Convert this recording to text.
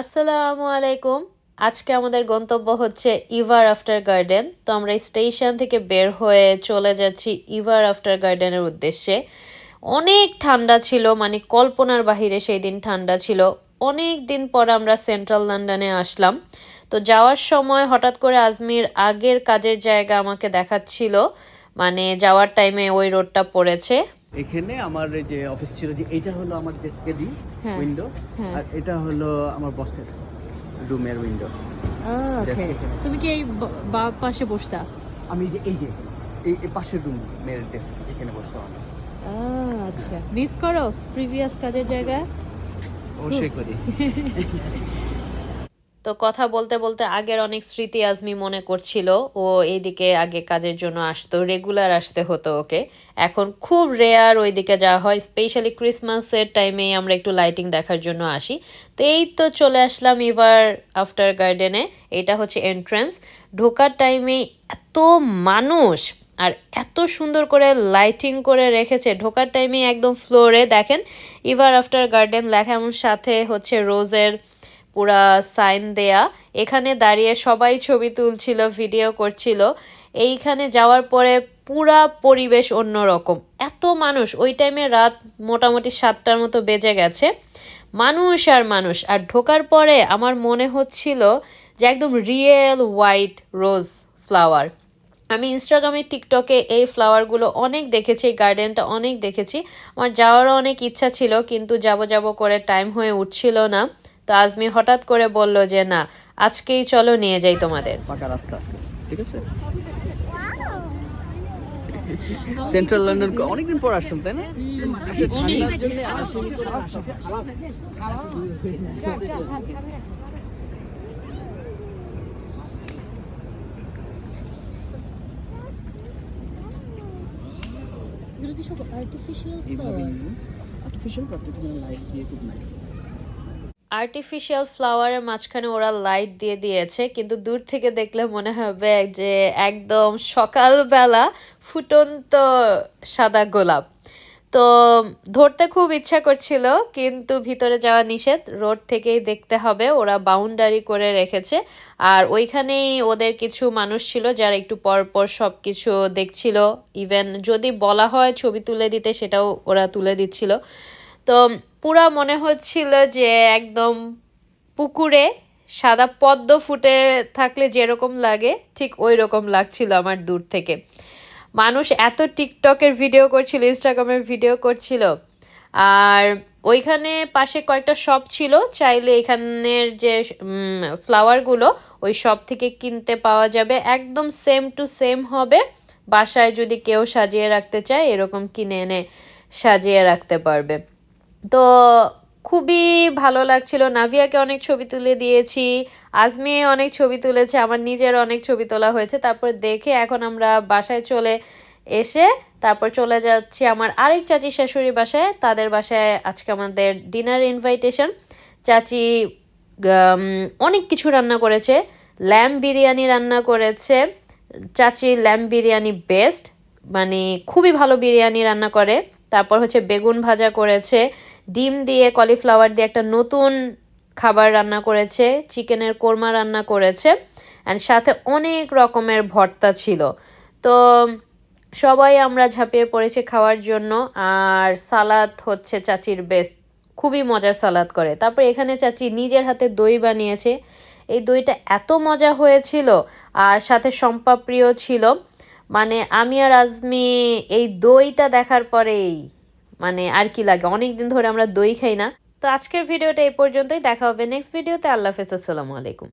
আসসালামু আলাইকুম। আজকে আমাদের গন্তব্য হচ্ছে ইভার আফটার গার্ডেন। তো আমরা স্টেশন থেকে বের হয়ে চলে যাচ্ছি ইভার আফটার গার্ডেনের উদ্দেশ্যে। অনেক ঠান্ডা ছিল মানে কল্পনার বাহিরে সেই দিন ঠান্ডা ছিল। অনেক দিন পর আমরা সেন্ট্রাল লন্ডনে আসলাম। তো যাওয়ার সময় হঠাৎ করে আজমির আগের কাজের জায়গা আমাকে দেখাচ্ছিল। মানে যাওয়ার টাইমে ওই রোডটা পড়েছে। এখানে আমার যে অফিস ছিল যে এটা হলো আমার ডেস্কে হ্যাঁ, উইন্ডো হ্যাঁ। আর এটা হলো আমার বসের রুমের উইন্ডো তুমি কি এই বা- পাশে বসতা? আমি যে এই যে এই এই পাশের রুমের ডেস্ক এখানে বসতাম আমি। আচ্ছা। মিস করো প্রিভিয়াস কাজের জায়গা অবশ্যই করি। তো কথা বলতে বলতে আগের অনেক স্মৃতি আজমি মনে করছিল, ও এইদিকে আগে কাজের জন্য আসতো রেগুলার আসতে হতো ওকে। এখন খুব রেয়ার ওইদিকে যাওয়া হয় স্পেশালি ক্রিসমাসের টাইমেই আমরা একটু লাইটিং দেখার জন্য আসি। তো এই তো চলে আসলাম এবার আফটার গার্ডেনে এটা হচ্ছে এন্ট্রান্স ঢোকার টাইমে এত মানুষ, আর এত সুন্দর করে লাইটিং করে রেখেছে। ঢোকার টাইমে একদম ফ্লোরে দেখেন ইভার আফটার গার্ডেন লেখা এমন সাথে হচ্ছে রোজের পুরা সাইন দেয়া। এখানে দাঁড়িয়ে সবাই ছবি তুলছিল, ভিডিও করছিল। এইখানে যাওয়ার পরে পুরা পরিবেশ অন্যরকম। এত মানুষ, ওই টাইমে রাত মোটামুটি সাতটার মতো বেজে গেছে। মানুষ আর মানুষ। আর ঢোকার পরে আমার মনে হচ্ছিল যে একদম রিয়েল হোয়াইট রোজ ফ্লাওয়ার আমি ইনস্টাগ্রামে টিকটকে এই ফ্লাওয়ারগুলো অনেক দেখেছি গার্ডেনটা অনেক দেখেছি। আমার যাওয়ারও অনেক ইচ্ছা ছিল, কিন্তু যাব যাব করে টাইম হয়ে উঠছিল না। তো আজমি হঠাৎ করে বলল যে না আজকেই চলো নিয়ে যাই তোমাদের। পাকা রাস্তা আছে ঠিক আছে? সেন্ট্রাল লন্ডন অনেকদিন পর আসলাম তাই না? আর্টিফিশিয়াল আর্টিফিশিয়াল বাট এখানে লাইট দিয়ে খুব নাইস আর্টিফিশিয়াল ফ্লাওয়ারের মাঝখানে ওরা লাইট দিয়ে দিয়েছে, কিন্তু দূর থেকে দেখলে মনে হবে যে একদম সকালবেলা ফুটন্ত সাদা গোলাপ। তো ধরতে খুব ইচ্ছা করছিল, কিন্তু ভিতরে যাওয়া নিষেধ। রোড থেকেই দেখতে হবে, ওরা বাউন্ডারি করে রেখেছে। আর ওইখানেই ওদের কিছু মানুষ ছিল যারা একটু পর পর সব কিছু দেখছিল। ইভেন যদি বলা হয় ছবি তুলে দিতে, সেটাও ওরা তুলে দিচ্ছিল। তো পুরা মনে হচ্ছিল যে একদম পুকুরে সাদা পদ্ম ফুটে থাকলে যেরকম লাগে, ঠিক ওই রকম লাগছিল আমার দূর থেকে। মানুষ এত টিকটকের ভিডিও করছিল ইনস্টাগ্রামের ভিডিও করছিল, আর ওইখানে পাশে কয়েকটা শপ ছিল, চাইলে এখানের যে ফ্লাওয়ারগুলো ওই শপ থেকে কিনতে পাওয়া যাবে। একদম সেম টু সেম হবে। বাসায় যদি কেউ সাজিয়ে রাখতে চায়, এরকম কিনে এনে সাজিয়ে রাখতে পারবে। তো খুবই ভালো লাগছিল। নাভিয়াকে অনেক ছবি তুলে দিয়েছি, আজমি অনেক ছবি তুলেছে, আমার নিজের অনেক ছবি তোলা হয়েছে। তারপর দেখে এখন আমরা বাসায় চলে এসে তারপর চলে যাচ্ছি আমার আরেক চাচি শাশুড়ি বাসায়। তাদের বাসায় আজকে আমাদের ডিনার ইনভাইটেশন চাচি অনেক কিছু রান্না করেছে। ল্যাম বিরিয়ানি রান্না করেছে। চাচি ল্যাম বিরিয়ানি বেস্ট মানে খুবই ভালো বিরিয়ানি রান্না করে। তারপর হচ্ছে বেগুন ভাজা করেছে, ডিম দিয়ে কলিফ্লাওয়ার দিয়ে একটা নতুন খাবার রান্না করেছে, চিকেনের কোরমা রান্না করেছে অ্যান্ড সাথে অনেক রকমের ভর্তা ছিল। তো সবাই আমরা ঝাঁপিয়ে পড়েছি খাওয়ার জন্য, আর সালাদ হচ্ছে চাচির বেস্ট খুবই মজার সালাদ করে। তারপর এখানে চাচি নিজের হাতে দই বানিয়েছে। এই দইটা এত মজা হয়েছিল, আর সাথে সম্পাপ্রিয় ছিল। মানে আমি আর আজমি এই দইটা দেখার পরেই মানে আর কি লাগে? অনেক দিন ধরে আমরা দই খাই না। তো আজকের ভিডিওটা এই পর্যন্তই। দেখা হবে নেক্সট ভিডিওতে আল্লাহ হাফেজ। আসসালামু আলাইকুম।